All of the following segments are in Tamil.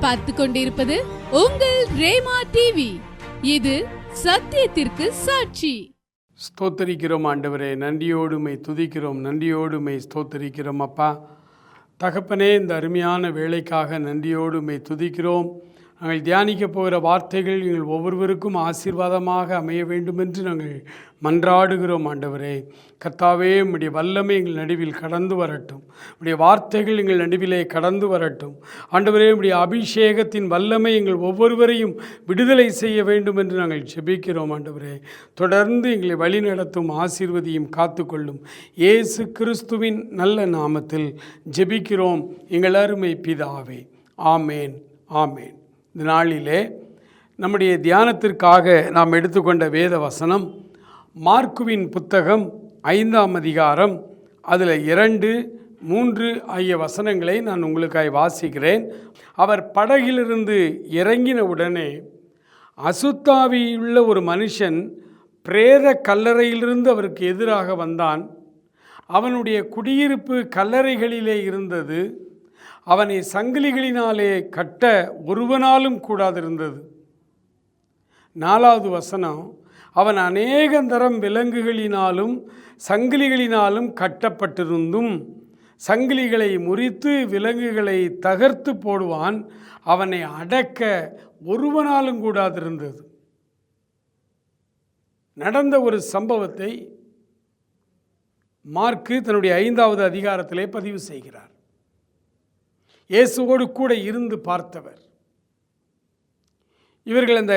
பார்த்து கொண்டிருப்பது உங்கள் ரேமா டிவி இது சத்தியத்திற்கு சாட்சி. ஸ்தோத்தரிக்கிறோம் ஆண்டவரே நன்றியோடுமை துதிக்கிறோம் நன்றியோடுமை ஸ்தோத்தரிக்கிறோம் அப்பா. தகப்பனே இந்த அருமையான வேலைக்காக நன்றியோடுமை துதிக்கிறோம். நாங்கள் தியானிக்க போகிற வார்த்தைகள் எங்கள் ஒவ்வொருவருக்கும் ஆசீர்வாதமாக அமைய வேண்டும் என்று நாங்கள் மன்றாடுகிறோம் ஆண்டவரே. கர்த்தாவே உடைய வல்லமை எங்கள் நடுவில் கடந்து வரட்டும். உடைய வார்த்தைகள் எங்கள் நடுவிலே கடந்து வரட்டும். ஆண்டவரே உடைய அபிஷேகத்தின் வல்லமை எங்கள் ஒவ்வொருவரையும் விடுதலை செய்ய வேண்டும் என்று நாங்கள் ஜெபிக்கிறோம் ஆண்டவரே. தொடர்ந்து எங்களை வழிநடத்தும் ஆசீர்வதியும் காத்துக்கொள்ளும் இயேசு கிறிஸ்துவின் நல்ல நாமத்தில் ஜெபிக்கிறோம். எங்கள் அருமை பிதாவே. ஆமேன் ஆமேன். இந்த நாளிலே நம்முடைய தியானத்திற்காக நாம் எடுத்துக்கொண்ட வேத வசனம் மார்க்குவின் புத்தகம் ஐந்தாம் அதிகாரம் அதில் இரண்டு மூன்று ஆகிய வசனங்களை நான் உங்களுக்காய் வாசிக்கிறேன். அவர் படகிலிருந்து இறங்கின உடனே அசுத்தாவியுள்ள ஒரு மனுஷன் பிரேத கல்லறையிலிருந்து அவருக்கு எதிராக வந்தான். அவனுடைய குடியிருப்பு கல்லறைகளிலே இருந்தது. அவனை சங்கிலிகளினாலே கட்ட ஒருவனாலும் கூடாதிருந்தது. நாலாவது வசனம் அவன் அநேகந்தரம் விலங்குகளினாலும் சங்கிலிகளினாலும் கட்டப்பட்டிருந்தும் சங்கிலிகளை முறித்து விலங்குகளை தகர்த்து போடுவான் அவனை அடக்க ஒருவனாலும் கூடாதிருந்தது. நடந்த ஒரு சம்பவத்தை மார்க்கு தன்னுடைய ஐந்தாவது அதிகாரத்திலே பதிவு செய்கிறார். இயேசுவோடு கூட இருந்து பார்த்தவர். இவர்கள் அந்த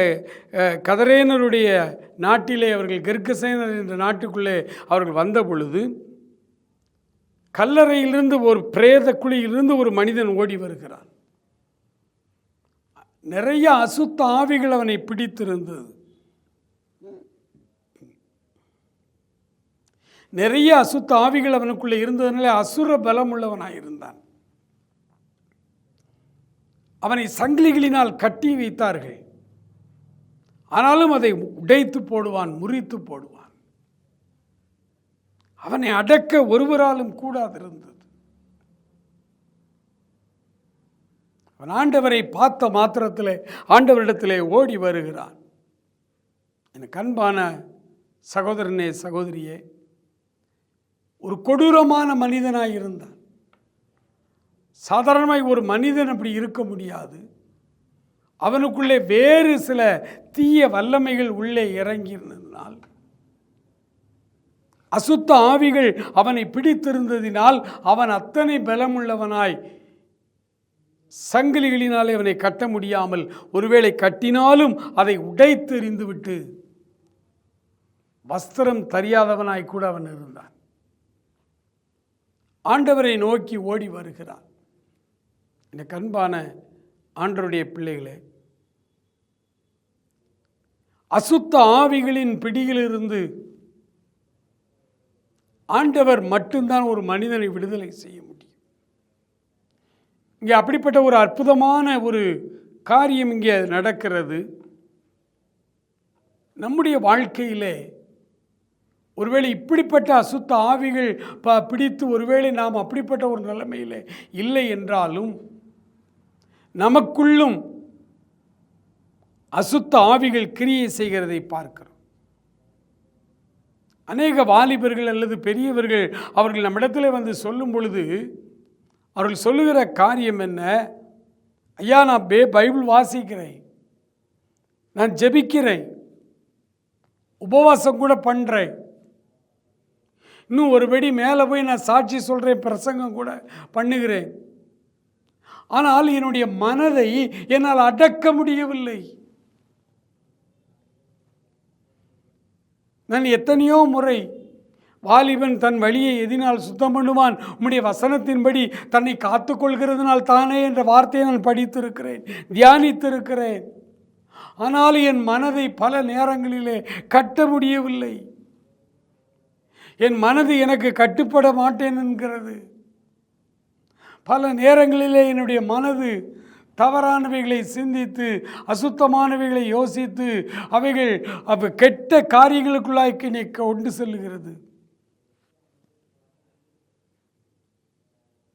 கதரேனருடைய நாட்டிலே அவர்கள் கெர்கசேனர் என்ற நாட்டுக்குள்ளே அவர்கள் வந்த பொழுது கல்லறையிலிருந்து ஒரு பிரேத குழியிலிருந்து ஒரு மனிதன் ஓடி வருகிறான். நிறைய அசுத்த ஆவிகள் அவனை பிடித்திருந்தது. நிறைய அசுத்த ஆவிகள் அவனுக்குள்ளே இருந்ததுனால அசுர பலம் உள்ளவனாக இருந்தான் அவனை சங்கிலிகளினால் கட்டி வைத்தார்கள். ஆனாலும் அதை உடைத்து போடுவான் முறித்து போடுவான். அவனை அடக்க ஒருவராலும் கூடாதிருந்தது. அவன் ஆண்டவரை பார்த்த மாத்திரத்தில் ஆண்டவரிடத்திலே ஓடி வருகிறான். எனக்கு அன்பான சகோதரனே சகோதரியே ஒரு கொடூரமான மனிதனாய் இருந்தான். சாதாரணமாய் ஒரு மனிதன் அப்படி இருக்க முடியாது. அவனுக்குள்ளே வேறு சில தீய வல்லமைகள் உள்ளே இறங்கியிருந்ததினால் அசுத்த ஆவிகள் அவனை பிடித்திருந்ததினால் அவன் அத்தனை பலமுள்ளவனாய் சங்கிலிகளினாலே அவனை கட்ட முடியாமல் ஒருவேளை கட்டினாலும் அதை உடைத்து எறிந்துவிட்டு வஸ்திரம் தெரியாதவனாய் கூட அவன் இருந்தான். ஆண்டவரை நோக்கி ஓடி வருகிறான். எனக்கு கண்பான ஆண்டருடைய பிள்ளைகளே அசுத்த ஆவிகளின் பிடியிலிருந்து ஆண்டவர் மட்டும்தான் ஒரு மனிதனை விடுதலை செய்ய முடியும். இங்கே அப்படிப்பட்ட ஒரு அற்புதமான ஒரு காரியம் இங்கே நடக்கிறது. நம்முடைய வாழ்க்கையிலே ஒருவேளை இப்படிப்பட்ட அசுத்த ஆவிகள் ப பிடித்து ஒருவேளை நாம் அப்படிப்பட்ட ஒரு நிலைமையில் இல்லை என்றாலும் நமக்குள்ளும் அசுத்த ஆவிகள் கிரியை செய்கிறதை பார்க்கிறோம். அநேக வாலிபர்கள் அல்லது பெரியவர்கள் அவர்கள் நம்மிடத்தில் வந்து சொல்லும் பொழுது அவர்கள் சொல்லுகிற காரியம் என்ன? ஐயா நான் பே பைபிள் வாசிக்கிறேன். நான் ஜெபிக்கிறேன். உபவாசம் கூட பண்ணுறேன் இன்னும் ஒரு படி மேலே போய் நான் சாட்சி சொல்கிறேன் பிரசங்கம் கூட பண்ணுகிறேன். ஆனால் என்னுடைய மனதை என்னால் அடக்க முடியவில்லை. நான் எத்தனையோ முறை வாலிபன் தன் வழியை எதினால் சுத்தம் பண்ணுவான். உம்முடைய வசனத்தின்படி தன்னை காத்துக்கொள்கிறதுனால் தானே என்ற வார்த்தையை நான் படித்திருக்கிறேன் தியானித்திருக்கிறேன். ஆனால் என் மனதை பல நேரங்களிலே கட்ட முடியவில்லை. என் மனது எனக்கு கட்டுப்பட மாட்டேன் என்கிறது. பல நேரங்களிலே என்னுடைய மனது தவறானவைகளை சிந்தித்து அசுத்தமானவைகளை யோசித்து அவைகள் அவ கெட்ட காரியங்களுக்குள்ளாய்க்கு என்னை கொண்டு செல்லுகிறது.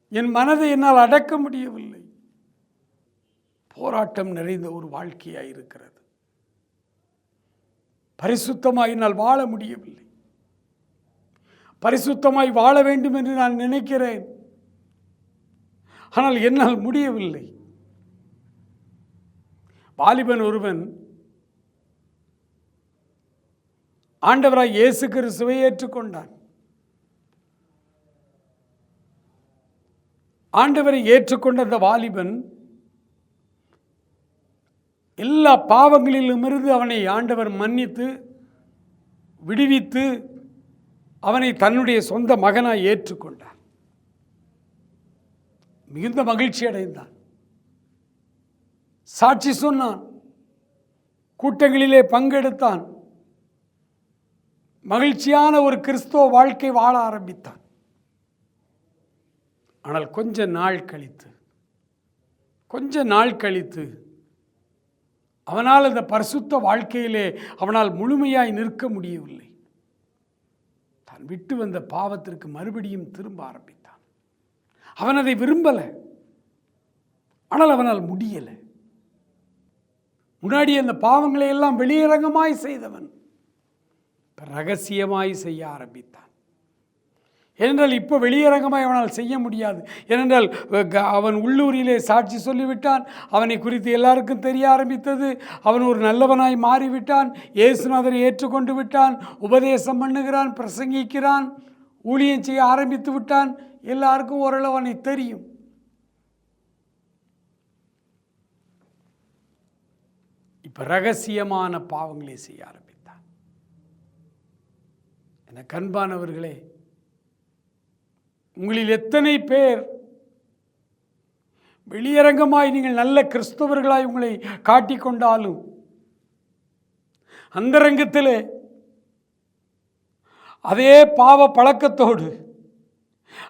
என் மனதை என்னால் அடக்க முடியவில்லை. போராட்டம் நிறைந்த ஒரு வாழ்க்கையாக இருக்கிறது. பரிசுத்தமாய் என்னால் வாழ முடியவில்லை. பரிசுத்தமாய் வாழ வேண்டும் என்று நான் நினைக்கிறேன். ஆனால் என்னால் முடியவில்லை. வாலிபன் ஒருவன் ஆண்டவராய் இயேசு கிறிஸ்துவை ஏற்றுக்கொண்டான். ஆண்டவரை ஏற்றுக்கொண்ட அந்த வாலிபன் எல்லா பாவங்களிலுமிருந்து அவனை ஆண்டவர் மன்னித்து விடுவித்து அவனை தன்னுடைய சொந்த மகனாய் ஏற்றுக்கொண்டார் மிகுந்த மகிழ்ச்சி அடைந்தான். சாட்சி சொன்னான். கூட்டங்களிலே பங்கெடுத்தான். மகிழ்ச்சியான ஒரு கிறிஸ்துவ வாழ்க்கை வாழ ஆரம்பித்தான். ஆனால் கொஞ்ச நாள் கழித்து கொஞ்ச நாள் கழித்து அவனால் அந்த பரிசுத்த வாழ்க்கையிலே அவனால் முழுமையாய் நிற்க முடியவில்லை. தான் விட்டு வந்த பாவத்திற்கு மறுபடியும் திரும்ப ஆரம்பித்தான். அவன் அதை விரும்பலை. ஆனால் அவனால் முடியலை. முன்னாடி அந்த பாவங்களை எல்லாம் வெளியரங்கமாய் செய்தவன் ரகசியமாய் செய்ய ஆரம்பித்தான். ஏனென்றால் இப்போ வெளியரங்கமாய் அவனால் செய்ய முடியாது. ஏனென்றால் க- அவன் உள்ளூரிலே சாட்சி சொல்லிவிட்டான். அவனை குறித்து எல்லாருக்கும் தெரிய ஆரம்பித்தது. அவன் ஒரு நல்லவனாய் மாறிவிட்டான். இயேசுநாதரை ஏற்றுக்கொண்டு விட்டான். உபதேசம் பண்ணுகிறான். பிரசங்கிக்கிறான். ஊழியம் செய்ய ஆரம்பித்து விட்டான். எல்லாருக்கும் ஓரளவு அவனை தெரியும். இப்போ ரகசியமான பாவங்களை செய்ய ஆரம்பித்தான். என கண்பானவர்களே உங்களில் எத்தனை பேர் வெளியரங்கமாய் நீங்கள் நல்ல கிறிஸ்தவர்களாய் உங்களை காட்டிக்கொண்டாலும் அந்தரங்கத்தில் அதே பாவ பழக்கத்தோடு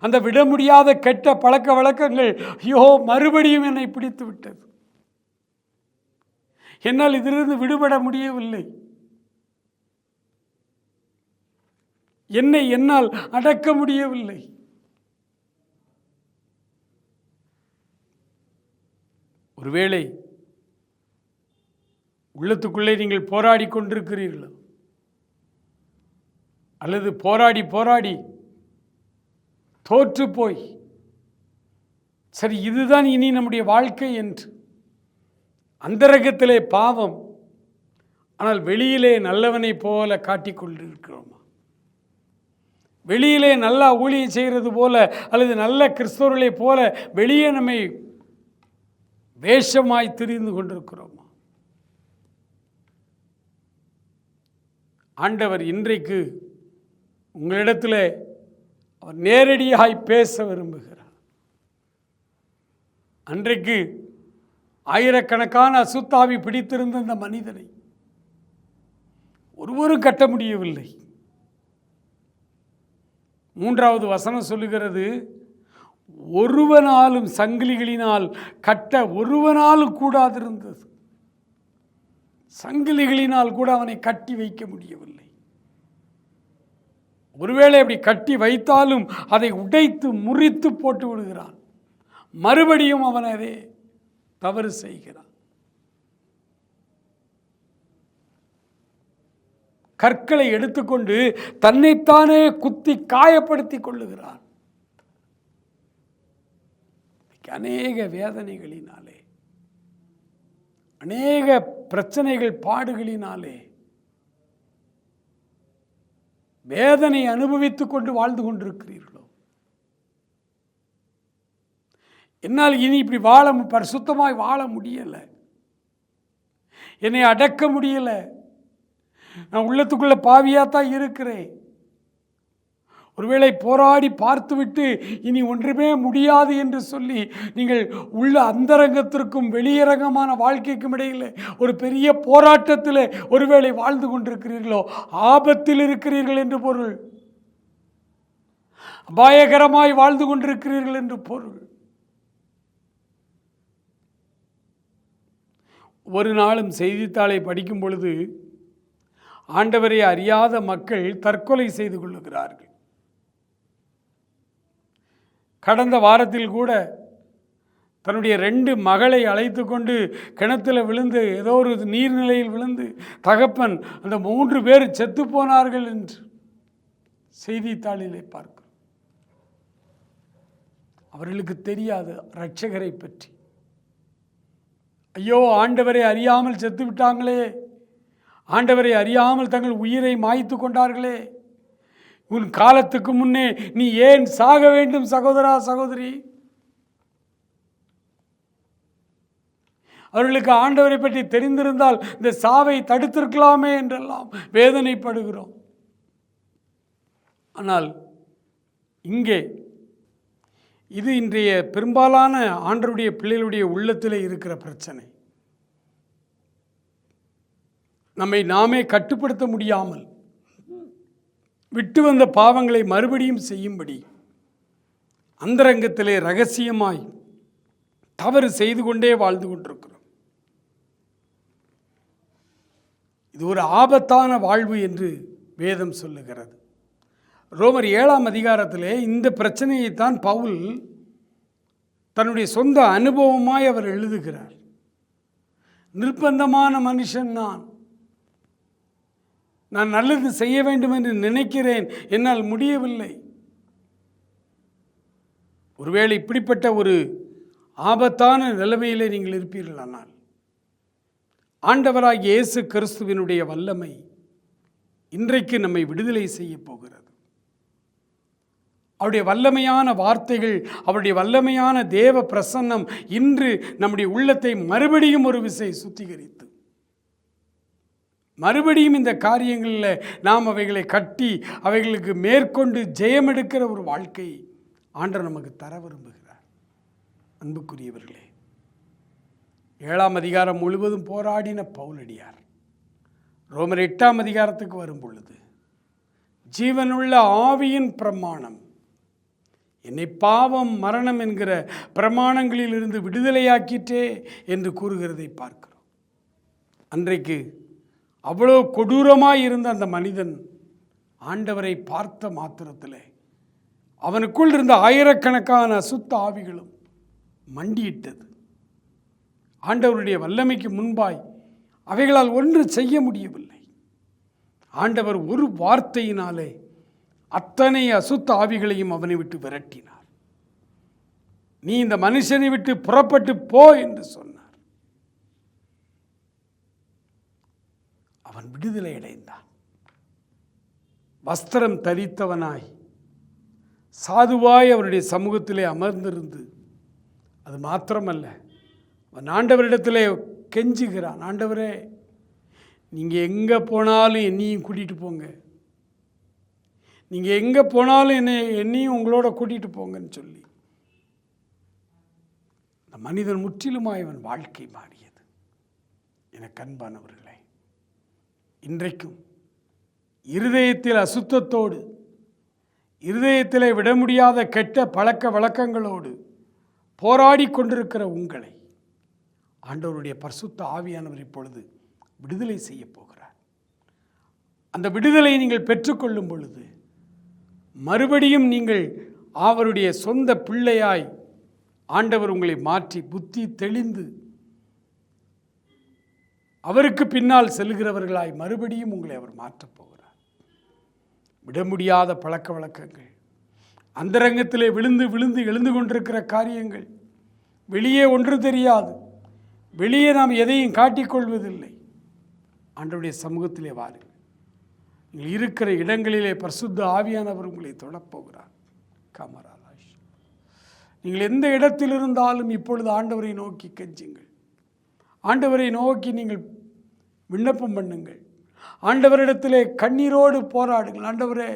அந்த விட முடியாத கெட்ட பழக்க வழக்கங்கள் ஐயோ மறுபடியும் என்னை பிடித்து விட்டது. என்னால் இதிலிருந்து விடுபட முடியவில்லை. என்னை என்னால் அடக்க முடியவில்லை. ஒருவேளை உள்ளத்துக்குள்ளே நீங்கள் போராடி கொண்டிருக்கிறீர்களோ? அல்லது போராடி போராடி தோற்று போய் சரி இதுதான் இனி நம்முடைய வாழ்க்கை என்று. அந்தரகத்திலே பாவம். ஆனால் வெளியிலே நல்லவனைப் போல காட்டிக்கொண்டிருக்கிறோமா? வெளியிலே நல்லா ஊழிய செய்கிறது போல அல்லது நல்ல கிறிஸ்தவர்களைப் போல வெளியே நம்மை வேஷமாய் திரிந்து கொண்டிருக்கிறோமா? ஆண்டவர் இன்றைக்கு உங்களிடத்தில் அவர் நேரடியாய் பேச விரும்புகிறார். அன்றைக்கு ஆயிரக்கணக்கான அசுத்தாவி பிடித்திருந்த அந்த மனிதனை ஒருவரும் கட்ட முடியவில்லை. மூன்றாவது வசனம் சொல்லுகிறது ஒருவனாலும் சங்கிலிகளினால் கட்ட ஒருவனாலும் கூடாதிருந்தது. சங்கிலிகளினால் கூட அவனை கட்டி வைக்க முடியவில்லை. ஒருவேளை அப்படி கட்டி வைத்தாலும் அதை உடைத்து முறித்து போட்டு விடுகிறான். மறுபடியும் அவன் அதே தவறு செய்கிறான். கற்களை எடுத்துக்கொண்டு தன்னைத்தானே குத்தி காயப்படுத்திக் கொள்ளுகிறான். அநேக வேதனைகளினாலே அநேக பிரச்சனைகள் பாடுகளினாலே வேதனை அனுபவித்துக் கொண்டு வாழ்ந்து கொண்டிருக்கிறீர்களோ? என்னால் இனி இப்படி வாழ பரிசுத்தமாய் வாழ முடியலை. என்னை அடக்க முடியலை. நான் உள்ளத்துக்குள்ளே பாவியாக தான் இருக்கிறேன். ஒருவேளை போராடி பார்த்துவிட்டு இனி ஒன்றுமே முடியாது என்று சொல்லி நீங்கள் உள்ள அந்தரங்கத்திற்கும் வெளியரங்கமான வாழ்க்கைக்கும் இடையில் ஒரு பெரிய போராட்டத்தில் ஒருவேளை வாழ்ந்து கொண்டிருக்கிறீர்களோ ஆபத்தில் இருக்கிறீர்கள் என்று பொருள். அபாயகரமாய் வாழ்ந்து கொண்டிருக்கிறீர்கள் என்று பொருள். ஒரு நாளும் செய்தித்தாளை படிக்கும் பொழுது ஆண்டவரை அறியாத மக்கள் தற்கொலை செய்து கொள்ளுகிறார்கள். கடந்த வாரத்தில் கூட தன்னுடைய ரெண்டு மகளை அழைத்து கொண்டு கிணத்துல விழுந்து ஏதோ ஒரு நீர்நிலையில் விழுந்து தகப்பன் அந்த மூன்று பேர் செத்து போனார்கள் என்று செய்தித்தாளிலே பார்க்கிறோம். அவர்களுக்கு தெரியாது ரட்சகரை பற்றி. ஐயோ ஆண்டவரை அறியாமல் செத்து விட்டாங்களே. ஆண்டவரை அறியாமல் தங்கள் உயிரை மாய்த்து கொண்டார்களே. உன் காலத்துக்கு முன்னே நீ ஏன் சாக வேண்டும் சகோதரா சகோதரி? அவர்களுக்கு ஆண்டவரை பற்றி தெரிந்திருந்தால் இந்த சாவை தடுத்திருக்கலாமே என்றெல்லாம் வேதனைப்படுகிறோம். ஆனால் இங்கே இது இன்றைய பெரும்பாலான ஆண்டருடைய பிள்ளைகளுடைய உள்ளத்தில் இருக்கிற பிரச்சனை. நம்மை நாமே கட்டுப்படுத்த முடியாமல் விட்டு வந்த பாவங்களை மறுபடியும் செய்யும்படி அந்தரங்கத்திலே ரகசியமாய் தவறு செய்து கொண்டே வாழ்ந்து கொண்டிருக்கிறோம். இது ஒரு ஆபத்தான வாழ்வு என்று வேதம் சொல்லுகிறது. ரோமர் ஏழாம் அதிகாரத்திலே இந்த பிரச்சனையைத்தான் பவுல் தன்னுடைய சொந்த அனுபவமாய் அவர் எழுதுகிறார். நிர்பந்தமான மனுஷன் நான். நான் நல்லது செய்ய வேண்டும் என்று நினைக்கிறேன். என்னால் முடியவில்லை. ஒருவேளை இப்படிப்பட்ட ஒரு ஆபத்தான நிலைமையிலே நீங்கள் இருப்பீர்களானால் ஆண்டவராகிய இயேசு கிறிஸ்துவினுடைய வல்லமை இன்றைக்கு நம்மை விடுதலை செய்ய போகிறது. அவருடைய வல்லமையான வார்த்தைகள் அவருடைய வல்லமையான தேவ பிரசன்னம் இன்று நம்முடைய உள்ளத்தை மறுபடியும் ஒரு விசை சுத்திகரித்து மறுபடியும் இந்த காரியங்களில் நாம் அவைகளை கட்டி அவைகளுக்கு மேற்கொண்டு ஜெயமெடுக்கிற ஒரு வாழ்க்கை ஆண்டர் நமக்கு தர விரும்புகிறார். அன்புக்குரியவர்களே ஏழாம் அதிகாரம் முழுவதும் போராடின பவுலடியார் ரோமர் எட்டாம் அதிகாரத்துக்கு வரும் பொழுது ஜீவனுள்ள ஆவியின் பிரமாணம் என்னை பாவம் மரணம் என்கிற பிரமாணங்களில் இருந்து விடுதலையாக்கிற்றே என்று கூறுகிறதை பார்க்கிறோம். அன்றைக்கு அவ்வளோ கொடூரமாய் இருந்த அந்த மனிதன் ஆண்டவரை பார்த்த மாத்திரத்தில் அவனுக்குள் இருந்த ஆயிரக்கணக்கான அசுத்த ஆவிகளும் மண்டியிட்டது. ஆண்டவருடைய வல்லமைக்கு முன்பாய் அவைகளால் ஒன்று செய்ய முடியவில்லை. ஆண்டவர் ஒரு வார்த்தையினாலே அத்தனை அசுத்த ஆவிகளையும் அவனை விட்டு விரட்டினார். நீ இந்த மனுஷனை விட்டு புறப்பட்டு போ என்று சொன்ன அவன் விடுதலை அடைந்தான் வஸ்திரம் தரித்தவனாய் சாதுவாய் அவருடைய சமூகத்திலே அமர்ந்திருந்து அது மாத்திரமல்ல அவன் ஆண்டவரிடத்திலே கெஞ்சுகிறான் ஆண்டவரே நீங்கள் எங்கே போனாலும் என்னையும் கூட்டிகிட்டு போங்க. நீங்கள் எங்கே போனாலும் என்னை என்னையும் உங்களோட கூட்டிகிட்டு போங்கன்னு சொல்லி. அந்த மனிதன் முற்றிலுமாய் அவன் வாழ்க்கை மாறியது. எனக்கு அன்பானவர்களே இன்றைக்கும் இருதயத்தில் அசுத்தத்தோடு இருதயத்தில் விட முடியாத கெட்ட பழக்க வழக்கங்களோடு போராடி கொண்டிருக்கிற உங்களை ஆண்டவருடைய பரிசுத்த ஆவியானவர் இப்பொழுது விடுதலை செய்ய போகிறார். அந்த விடுதலையை நீங்கள் பெற்றுக்கொள்ளும் பொழுது மறுபடியும் நீங்கள் அவருடைய சொந்த பிள்ளையாய் ஆண்டவர் உங்களை மாற்றி புத்தி தெளிந்து அவருக்கு பின்னால் செல்கிறவர்களாய் மறுபடியும் உங்களை அவர் மாற்றப் போகிறார். விட முடியாத பழக்க வழக்கங்கள் அந்தரங்கத்திலே விழுந்து விழுந்து எழுந்து கொண்டிருக்கிற காரியங்கள் வெளியே ஒன்று தெரியாது. வெளியே நாம் எதையும் காட்டிக்கொள்வதில்லை ஆண்டவருடைய சமூகத்திலே வாருங்கள். நீங்கள் இருக்கிற இடங்களிலே பரிசுத்த ஆவியானவர் உங்களை தொடப்போகிறார் காமராஜ். நீங்கள் எந்த இடத்தில் இருந்தாலும் இப்பொழுது ஆண்டவரை நோக்கி கெஞ்சுங்கள். ஆண்டவரை நோக்கி நீங்கள் விண்ணப்பம் பண்ணுங்கள். ஆண்டவரிடத்திலே கண்ணீரோடு போராடுங்கள். ஆண்டவரே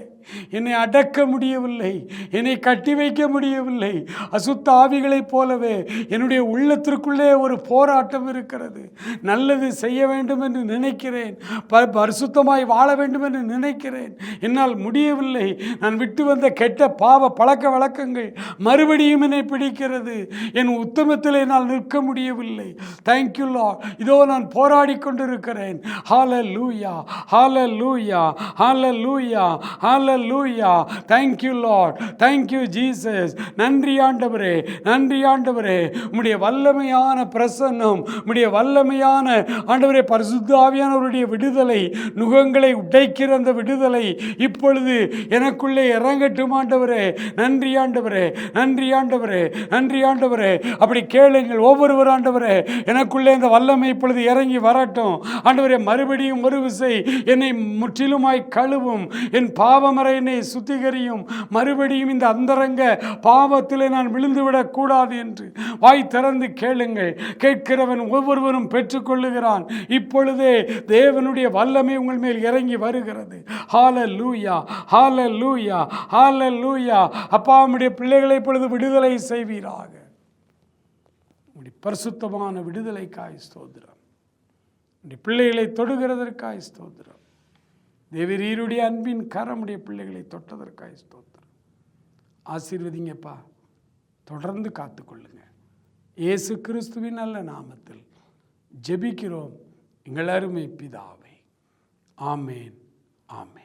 என்னை அடக்க முடியவில்லை. என்னை கட்டி வைக்க முடியவில்லை. அசுத்த ஆவிகளைப் போலவே என்னுடைய உள்ளத்திற்குள்ளே ஒரு போராட்டம் இருக்கிறது. நல்லது செய்ய வேண்டும் என்று நினைக்கிறேன். ப பரிசுத்தமாய் வாழ வேண்டும் என்று நினைக்கிறேன். என்னால் முடியவில்லை. நான் விட்டு வந்த கெட்ட பாவ பழக்க வழக்கங்கள் மறுபடியும் என்னை பிடிக்கிறது. என் உத்தமத்தில் என்னால் நிற்க முடியவில்லை. தேங்க்யூ லா இதோ நான் போராடி கொண்டிருக்கிறேன். ஹால லூயா ஹalleluya ஹalleluya லூயா thank you thank you thank you Jesus நன்றி ஆண்டவரே. நன்றி ஆண்டவரே. உம்முடைய வல்லமையான பிரசன்னம் உம்முடைய வல்லமையான ஆண்டவரே பரிசுத்தாவியானவருடைய விடுதலை நுகங்களை உடைக்கிற அந்த விடுதலை இப்பொழுது எனக்குள்ளே இறங்கட்டும் ஆண்டவரே. நன்றி ஆண்டவரே. நன்றி ஆண்டவரே. நன்றி ஆண்டவரே. அப்படி கேளுங்கள் ஒவ்வொருவர் ஆண்டவரே. எனக்குள்ளே இந்த வல்லமை இப்பொழுது இறங்கி வரட்டும். ஆண்டவரே மறுபடியும் ஒரு விசை என்னை முற்றிலுமாய் கழுவும். என் பாவமறை என்னை சுத்திகரியும். மறுபடியும் இந்த அந்தரங்க பாவத்திலே நான் விழுந்துவிடக் கூடாது என்று வாய் திறந்து கேளுங்கள். கேட்கிறவன் ஒவ்வொருவரும் பெற்றுக்கொள்ளுகிறான். இப்பொழுதே தேவனுடைய வல்லமை உங்கள் மேல் இறங்கி வருகிறது. ஹால லூயா ஹால லூயா ஹால லூயா அப்பா பிள்ளைகளை இப்பொழுது விடுதலை செய்வீராக. உம்முடைய பரிசுத்தமான விடுதலைக்காய் ஸ்தோத்திரம். உடைய பிள்ளைகளை தொடுகிறதற்காய் ஸ்தோத்திரம். தேவரீருடைய அன்பின் கரமுடைய பிள்ளைகளை தொட்டதற்காய் ஸ்தோத்திரம். ஆசீர்வதிங்கப்பா. தொடர்ந்து காத்துக்கொள்ளுங்க. இயேசு கிறிஸ்துவின் நல்ல நாமத்தில் ஜெபிக்கிறோம். எங்கள் அருமை பிதாவை. ஆமேன். ஆமேன்.